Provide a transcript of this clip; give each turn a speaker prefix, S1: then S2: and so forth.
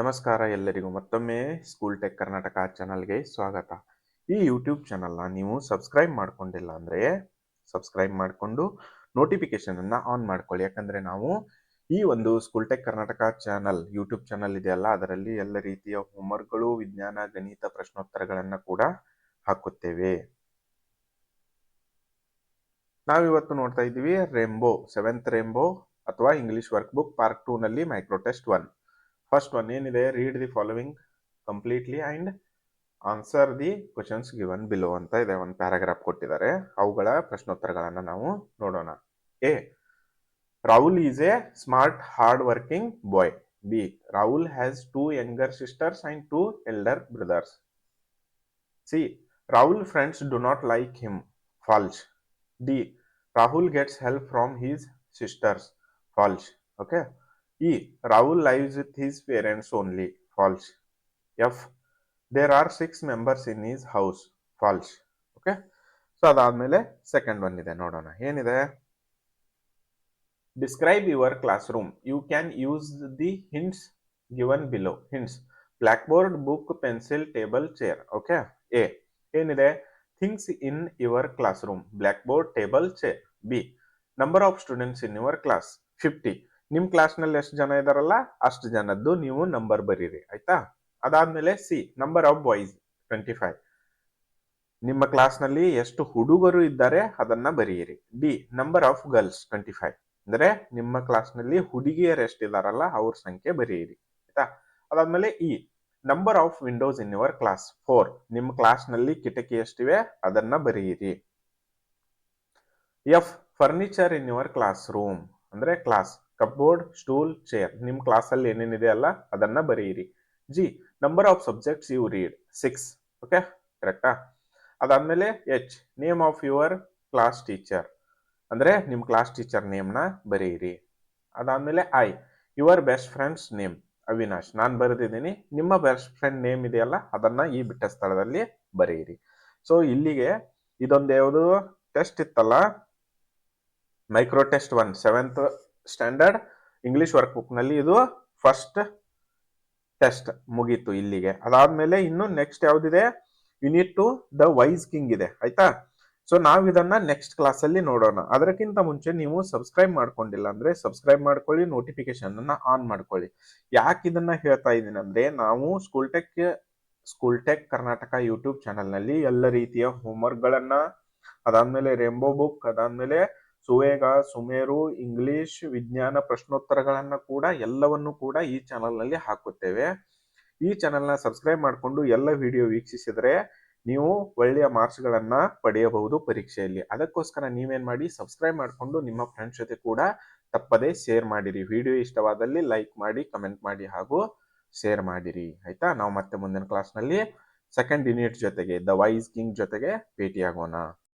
S1: ನಮಸ್ಕಾರ ಎಲ್ಲರಿಗೂ. ಮತ್ತೊಮ್ಮೆ ಸ್ಕೂಲ್ ಟೆಕ್ ಕರ್ನಾಟಕ ಚಾನಲ್ಗೆ ಸ್ವಾಗತ. ಈ ಯೂಟ್ಯೂಬ್ ಚಾನಲ್ನ ನೀವು ಸಬ್ಸ್ಕ್ರೈಬ್ ಮಾಡ್ಕೊಂಡಿಲ್ಲ ಅಂದರೆ ಸಬ್ಸ್ಕ್ರೈಬ್ ಮಾಡಿಕೊಂಡು ನೋಟಿಫಿಕೇಶನನ್ನು ಆನ್ ಮಾಡ್ಕೊಳ್ಳಿ. ಯಾಕಂದರೆ ನಾವು ಈ ಒಂದು school tech Karnataka channel YouTube channel ಇದೆಯಲ್ಲ, ಅದರಲ್ಲಿ ಎಲ್ಲ ರೀತಿಯ ಹೋಮ್ವರ್ಕ್ಗಳು ವಿಜ್ಞಾನ, ಗಣಿತ, ಪ್ರಶ್ನೋತ್ತರಗಳನ್ನು ಕೂಡ ಹಾಕುತ್ತೇವೆ. ನಾವಿವತ್ತು ನೋಡ್ತಾ ಇದ್ದೀವಿ ರೇಂಬೋ ಸೆವೆಂತ್ ರೇಂಬೋ ಅಥವಾ English work book part two ನಲ್ಲಿ micro test one first one ಏನಿದೆ? Read the following completely and answer the questions given below ಅಂತ ಇದೆ. ಒಂದು ಪ್ಯಾರಾಗ್ರಾಫ್ ಕೊಟ್ಟಿದ್ದಾರೆ. ಅವುಗಳ ಪ್ರಶ್ನೋತ್ತರಗಳನ್ನು ನಾವು ನೋಡೋಣ. A Rahul is a smart hard working boy B Rahul has two younger sisters and two elder brothers C Rahul friends do not like him false D Rahul gets help from his sisters false okay E. Rahul lives with his parents only. False. F. There are six members in his house. False. Okay so ಅದಾದ್ಮೇಲೆ second one ಇದೆ ನೋಡೋಣ ಏನಿದೆ describe your class room you can use the hints given below hints black board book pencil table chair okay A ಏನಿದೆ things in your class room black board table chair B number of students in your class fifty ನಿಮ್ ಕ್ಲಾಸ್ನಲ್ಲಿ ಎಷ್ಟು ಜನ ಇದಾರಲ್ಲ, ಅಷ್ಟು ಜನದ್ದು ನೀವು number ಬರೀರಿ, ಆಯ್ತಾ? ಅದಾದ್ಮೇಲೆ C number of boys twenty five ನಿಮ್ಮ ಕ್ಲಾಸ್ನಲ್ಲಿ ಎಷ್ಟು ಹುಡುಗರು ಇದ್ದಾರೆ, ಅದನ್ನ ಬರೆಯಿರಿ D number of girls twenty five ಅಂದ್ರೆ ನಿಮ್ಮ ಕ್ಲಾಸ್ನಲ್ಲಿ ಹುಡುಗಿಯರು ಎಷ್ಟಿದಾರಲ್ಲ ಅವ್ರ ಸಂಖ್ಯೆ ಬರೆಯಿರಿ ಆಯ್ತಾ? ಅದಾದ್ಮೇಲೆ E number of windows in your class four ನಿಮ್ಮ ಕ್ಲಾಸ್ನಲ್ಲಿ ಕಿಟಕಿ ಎಷ್ಟಿವೆ, ಅದನ್ನ ಬರೆಯಿರಿ F furniture in your class room ಅಂದ್ರೆ ಕ್ಲಾಸ್ ಕಪ್ಬೋರ್ಡ್, ಸ್ಟೂಲ್, ಚೇರ್ ನಿಮ್ಮ ಕ್ಲಾಸಲ್ಲಿ ಏನೇನಿದೆ ಅಲ್ಲ ಅದನ್ನ ಬರೆಯಿರಿ. G number of subjects you read six okay ಕರೆಕ್ಟಾ ಅದಾದ್ಮೇಲೆ H name of your class teacher ಅಂದ್ರೆ ನಿಮ್ಮ ಕ್ಲಾಸ್ ಟೀಚರ್ ನೇಮ್ನ ಬರೆಯಿರಿ. ಅದಾದ್ಮೇಲೆ I your best friend's name Avinash, ನಾನು ಬರೆದಿದ್ದೀನಿ. ನಿಮ್ಮ ಬೆಸ್ಟ್ ಫ್ರೆಂಡ್ ನೇಮ್ ಇದೆಯಲ್ಲ ಅದನ್ನ ಈ ಬಿಟ್ಟ ಸ್ಥಳದಲ್ಲಿ ಬರೆಯಿರಿ. ಸೊ ಇಲ್ಲಿಗೆ ಇದೊಂದು ಯಾವುದು? ಟೆಸ್ಟ್ ಇತ್ತಲ್ಲ? Micro test one seventh standard English work ಬುಕ್ನಲ್ಲಿ ಇದು ಫಸ್ಟ್ ಟೆಸ್ಟ್ ಮುಗೀತು ಇಲ್ಲಿಗೆ. ಅದಾದ್ಮೇಲೆ ಇನ್ನು next ಯಾವ್ದಿದೆ? Unit two the wise king ಇದೆ. ಆಯ್ತಾ? ಸೊ ನಾವು ಇದನ್ನ ನೆಕ್ಸ್ಟ್ ಕ್ಲಾಸ್ ಅಲ್ಲಿ ನೋಡೋಣ. ಅದಕ್ಕಿಂತ ಮುಂಚೆ ನೀವು ಸಬ್ಸ್ಕ್ರೈಬ್ ಮಾಡ್ಕೊಂಡಿಲ್ಲ ಅಂದ್ರೆ ಸಬ್ಸ್ಕ್ರೈಬ್ ಮಾಡ್ಕೊಳ್ಳಿ ನೋಟಿಫಿಕೇಶನ್ ಅನ್ನ ಆನ್ ಮಾಡ್ಕೊಳ್ಳಿ. ಯಾಕೆ ಇದನ್ನ ಹೇಳ್ತಾ ಇದ್ದೀನಿ ಅಂದ್ರೆ, ನಾವು school tech school tech Karnataka YouTube ಚಾನೆಲ್ನಲ್ಲಿ ಎಲ್ಲ ರೀತಿಯ ಹೋಮ್ವರ್ಕ್ ಗಳನ್ನ, ಅದಾದ್ಮೇಲೆ ರೇಂಬೋ ಬುಕ್ ಅದಾದ್ಮೇಲೆ ಸುವೇಗ, ಸುಮೇರು, ಇಂಗ್ಲಿಷ್, ವಿಜ್ಞಾನ ಪ್ರಶ್ನೋತ್ತರಗಳನ್ನ ಕೂಡ ಎಲ್ಲವನ್ನು ಕೂಡ ಈ ಚಾನಲ್ನಲ್ಲಿ ಹಾಕುತ್ತೇವೆ. ಈ ಚಾನಲ್ನ ಸಬ್ಸ್ಕ್ರೈಬ್ ಮಾಡಿಕೊಂಡು ಎಲ್ಲ ವಿಡಿಯೋ ವೀಕ್ಷಿಸಿದರೆ ನೀವು ಒಳ್ಳೆಯ ಮಾರ್ಕ್ಸ್ ಗಳನ್ನ ಪಡೆಯಬಹುದು ಪರೀಕ್ಷೆಯಲ್ಲಿ. ಅದಕ್ಕೋಸ್ಕರ ನೀವೇನ್ ಮಾಡಿ, ಸಬ್ಸ್ಕ್ರೈಬ್ ಮಾಡಿಕೊಂಡು ನಿಮ್ಮ ಫ್ರೆಂಡ್ಸ್ ಜೊತೆ ಕೂಡ ತಪ್ಪದೇ ಶೇರ್ ಮಾಡಿರಿ. ವಿಡಿಯೋ ಇಷ್ಟವಾದಲ್ಲಿ ಲೈಕ್ ಮಾಡಿ, ಕಮೆಂಟ್ ಮಾಡಿ ಹಾಗೂ ಶೇರ್ ಮಾಡಿರಿ. ಆಯ್ತಾ? ನಾವು ಮತ್ತೆ ಮುಂದಿನ ಕ್ಲಾಸ್ನಲ್ಲಿ ಸೆಕೆಂಡ್ ಯೂನಿಟ್ ಜೊತೆಗೆ, ದ ವೈಸ್ ಕಿಂಗ್ ಜೊತೆಗೆ ಭೇಟಿಯಾಗೋಣ.